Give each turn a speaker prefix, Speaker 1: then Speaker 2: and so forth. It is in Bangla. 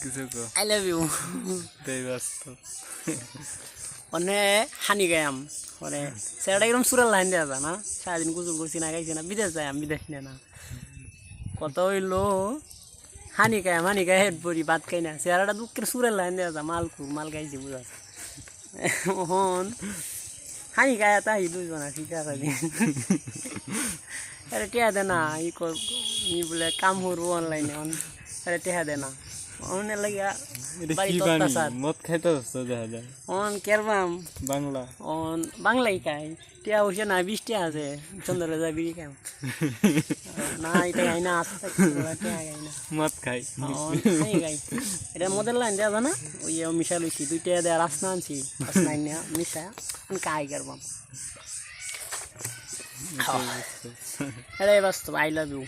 Speaker 1: কিছু কো
Speaker 2: আই লাভ ইউ
Speaker 1: দেই ব্যস্ত
Speaker 2: মানে হানি গায়াম মানে সেটা এরকম সুরের লাইন দেওয়া যায় না সারাদিন গুজল করছি না গাইছি না বিদেশ যাই আমি বিদেশ নিয়ে না কত হইলো হানি গায়াম হানি গায়ে হেড বড়ি ভাত খাই না সেরাটা দুঃখের সুরের লাইন দেওয়া যায় মালকুর মাল গাইছি বুঝা হন হানি গায়া তাই দুইজন আছে ঠিক আছে আরে টেহা দে না ই বলে কাম করব অনলাইনে আরে টেহা দে না অনের লাগিয়া বাড়ি
Speaker 1: বানি
Speaker 2: অত্যাচার
Speaker 1: মদ খাইতে হচ্ছে দেখা যায়।
Speaker 2: অন কেরবাম।
Speaker 1: বাংলা।
Speaker 2: অন বাংলাই খাই টিয়া উঠে না বৃষ্টি আছে। চন্দ্র যা বিড়ি খাই না এটা খাই না খাই
Speaker 1: মদ খাই
Speaker 2: অন খাই খাই এটা মদের লাইন দেওয়া না ওই মিশা লইছি দুইটা দেয়া রাসনা আনছি রাসনা আনিয়া মিশা আমি খাই করবাম। এটা বাস্তব আই লাভ ইউ।